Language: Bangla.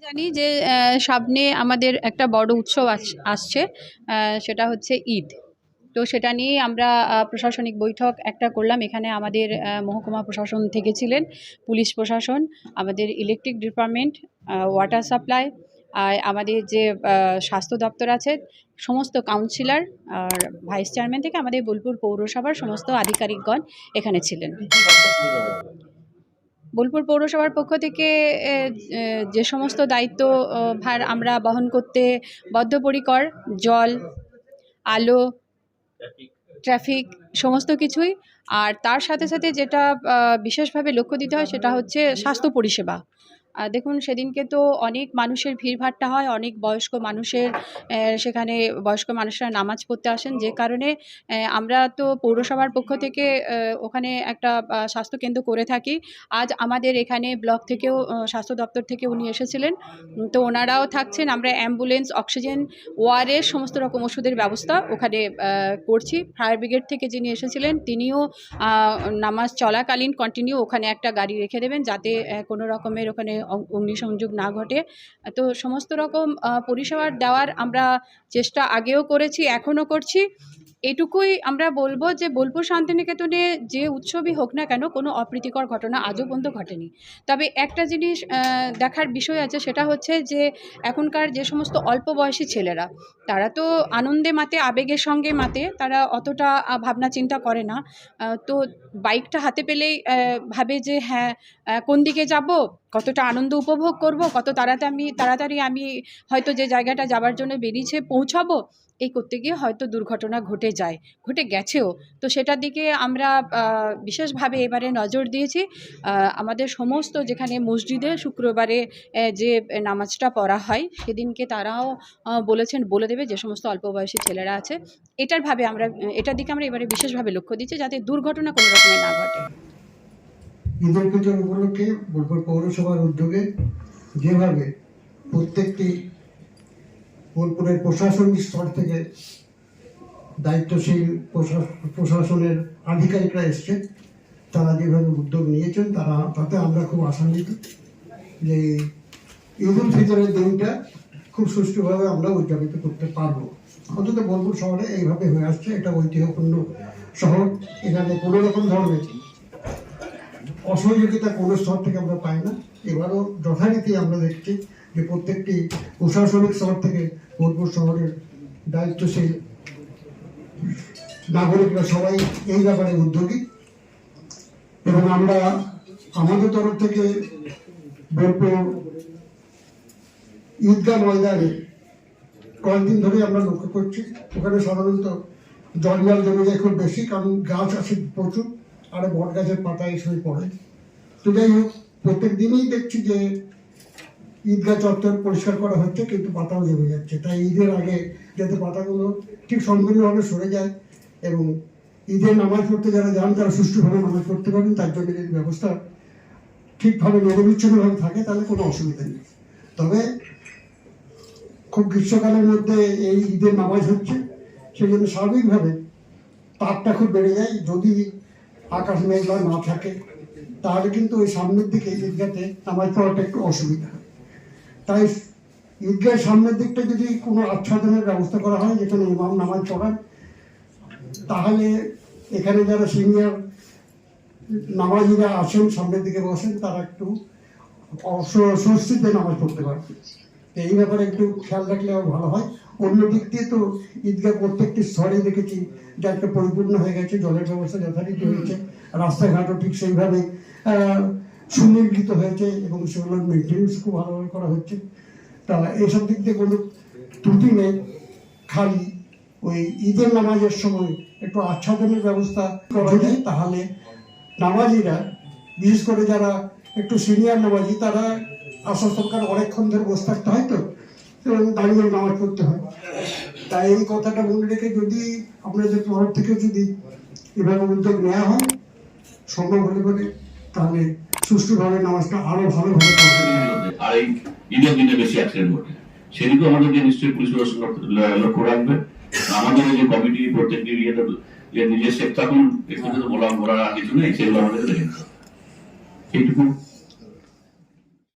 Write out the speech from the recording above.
জানি যে সামনে আমাদের একটা বড় উৎসব আস- আসছে সেটা হচ্ছে ঈদ। তো সেটা নিয়ে আমরা প্রশাসনিক বৈঠক একটা করলাম। এখানে আমাদের মহকুমা প্রশাসন থেকে ছিলেন পুলিশ প্রশাসন, আমাদের ইলেকট্রিক ডিপার্টমেন্ট ওয়াটার সাপ্লাই আর আমাদের যে স্বাস্থ্য দপ্তর আছে, সমস্ত কাউন্সিলর আর ভাইস চেয়ারম্যান থেকে আমাদের বোলপুর পৌরসভার সমস্ত আধিকারিকগণ এখানে ছিলেন। বোলপুর পৌরসভার পক্ষ থেকে যে সমস্ত দায়িত্ব ভার আমরা বহন করতে বদ্ধপরিকর, জল, আলো, ট্রাফিক সমস্ত কিছুই। আর তার সাথে সাথে যেটা বিশেষভাবে লক্ষ্য দিতে হয় সেটা হচ্ছে স্বাস্থ্য পরিষেবা। দেখুন, সেদিনকে তো অনেক মানুষের ভিড়ভাট্টা হয়, অনেক বয়স্ক মানুষের সেখানে বয়স্ক মানুষরা নামাজ পড়তে আসেন। যে কারণে আমরা তো পৌরসভার পক্ষ থেকে ওখানে একটা স্বাস্থ্যকেন্দ্র করে থাকি। আজ আমাদের এখানে ব্লক থেকেও স্বাস্থ্য দপ্তর থেকে উনি এসেছিলেন। তো ওনারাও থাকছেন। আমরা অ্যাম্বুলেন্স, অক্সিজেন ওয়ারের সমস্ত রকম ওষুধের ব্যবস্থা ওখানে করছি। ফায়ার ব্রিগেড থেকে যিনি এসেছিলেন, তিনিও নামাজ চলাকালীন কন্টিনিউ ওখানে একটা গাড়ি রেখে দেবেন যাতে কোনো রকমের ওখানে অগ্নিসংযোগ না ঘটে। তো সমস্ত রকম পরিষেবা পরিষেবার দেওয়ার আমরা চেষ্টা আগেও করেছি, এখনও করছি। এটুকুই আমরা বলব যে বোলপুর শান্তিনিকেতনে যে উৎসবই হোক না কেন কোনো অপ্রীতিকর ঘটনা আজও পর্যন্ত ঘটেনি। তবে একটা জিনিস দেখার বিষয় আছে সেটা হচ্ছে যে এখনকার যে সমস্ত অল্প বয়সী ছেলেরা, তারা তো আনন্দে মাতে, আবেগের সঙ্গে মাতে, তারা অতটা ভাবনা চিন্তা করে না। তো বাইকটা হাতে পেলেই ভাবে যে হ্যাঁ কোন দিকে যাব, কতটা আনন্দ উপভোগ করব, কত তাড়াতাড়ি আমি তাড়াতাড়ি আমি হয়তো যে জায়গাটা যাবার জন্য বেরিয়েছে পৌঁছাবো, এই করতে গিয়ে হয়তো দুর্ঘটনা ঘটে যায়, ঘটে গেছেও। তো সেটার দিকে আমরা বিশেষভাবে এবারে নজর দিয়েছি। আমাদের সমস্ত যেখানে মসজিদে শুক্রবারে যে নামাজটা পড়া হয়, সেদিনকে তারাও বলেছেন, বলে দেবে যে সমস্ত অল্প বয়সী ছেলেরা আছে। এটার ভাবে আমরা, এটার দিকে আমরা এবারে বিশেষভাবে লক্ষ্য দিচ্ছি যাতে দুর্ঘটনা কোনো রকমের না ঘটে। ঈদের পুজোর উপলক্ষে বোলপুর পৌরসভার উদ্যোগে যেভাবে প্রত্যেকটি বোলপুরের প্রশাসনিক স্তর থেকে দায়িত্বশীল প্রশা- প্রশাসনের আধিকারিকরা এসছে তারা যেভাবে উদ্যোগ নিয়েছেন, তারা, তাতে আমরা খুব আশান্বিত যে ঈদ উল ফিতরের দিনটা খুব সুষ্ঠুভাবে আমরা উদযাপিত করতে পারব। অন্তত বোলপুর শহরে এইভাবে হয়ে আসছে, এটা ঐতিহ্যপূর্ণ শহর। এখানে কোনো রকম ধরনের অসহযোগিতা কোনো স্তর থেকে আমরা পাই না। এবারও যথারীতি আমরা দেখছি যে প্রত্যেকটি প্রশাসনিক স্তর থেকে বোলপুর শহরের দায়িত্বশীল নাগরিকরা সবাই এই ব্যাপারে উদ্যোগী। এবং আমরা আমাদের তরফ থেকে বোলপুর ঈদগাহ ময়দানে কয়েকদিন ধরে আমরা লক্ষ্য করছি। ওখানে সাধারণত জল জল জমে যায় খুব বেশি, কারণ গাছ আছে প্রচুর, আর বট গাছের পাতা এসে পড়ে। তো যাই হোক, প্রত্যেক দিনই দেখছি যে ঈদগাহ চত্বর পরিষ্কার করা হচ্ছে, কিন্তু পাতাও জমে যাচ্ছে। তাই ঈদের আগে যাতে পাতাগুলো ঠিক সম্পূর্ণভাবে সরে যায় এবং ঈদের নামাজ পড়তে যারা যান, তারা সুষ্ঠুভাবে নামাজ পড়তে পারেন, তার জন্য যদি ব্যবস্থা ঠিকভাবে নিরবিচ্ছিন্নভাবে থাকে, তাহলে কোনো অসুবিধা নেই। তবে খুব গ্রীষ্মকালের মধ্যে এই ঈদের নামাজ হচ্ছে সেই জন্য স্বাভাবিকভাবে তাপটা খুব বেড়ে যায়। যদি আকাশ মেঘলা না থাকে, তাহলে কিন্তু ওই সামনের দিকে ঈদগাতে নামাজ পড়াটা একটু অসুবিধা। তাই ঈদগাহের সামনের দিকটা যদি কোনো আচ্ছাদনের ব্যবস্থা করা হয়, যেখানে ইমাম নামাজ পড়ান তাহলে এখানে যারা সিনিয়র নামাজিরা আসেন সামনের দিকে বসেন, তারা একটু স্বস্তিতে নামাজ পড়তে পারবে এই ব্যাপারে একটু খেয়াল রাখলে আরও ভালো হয়। অন্য দিক দিয়ে তো ঈদগাহ প্রত্যেকটি স্তরে দেখেছি, যে একটা পরিপূর্ণ হয়ে গেছে, জলের ব্যবস্থা যথারীতি হয়েছে, রাস্তাঘাটও ঠিক সেইভাবে সুনির্মিত হয়েছে এবং সেগুলোর মেনটেন্স খুব ভালোভাবে করা হচ্ছে। তা এসব দিক দিয়ে কোনো ত্রুটি নেই। খালি ওই ঈদের নামাজের সময় একটু আচ্ছাদনের ব্যবস্থা করা যায় তাহলে নামাজিরা, বিশেষ করে যারা একটু সিনিয়র নামাজি, তারা আসল সরকার অনেকক্ষণ ধরে বসে থাকতে হয় তো দাঁড়িয়ে নামাজ পড়তে হয়। তাই এই কথাটা মনে রেখে যদি আপনাদের তরফ থেকে যদি এভাবে উদ্যোগ নেওয়া হয়, সম্ভব হলে পরে, তাহলে সুষ্ঠুভাবে নামাজটা আরও ভালোভাবে পড়তে আর এই ঈদের দিনে বেশি অ্যাক্সিডেন্ট ঘটে। আমাদেরকে নিশ্চয়ই পুলিশ লক্ষ্য- রাখবে। আমাদের যে কমিটি প্রত্যেকটি ইয়েতে যে নিজের সেফ থাকুন এখানে তো বলা বলার কিছু নেই, সেগুলো আমাদের দেখে এইটুকু।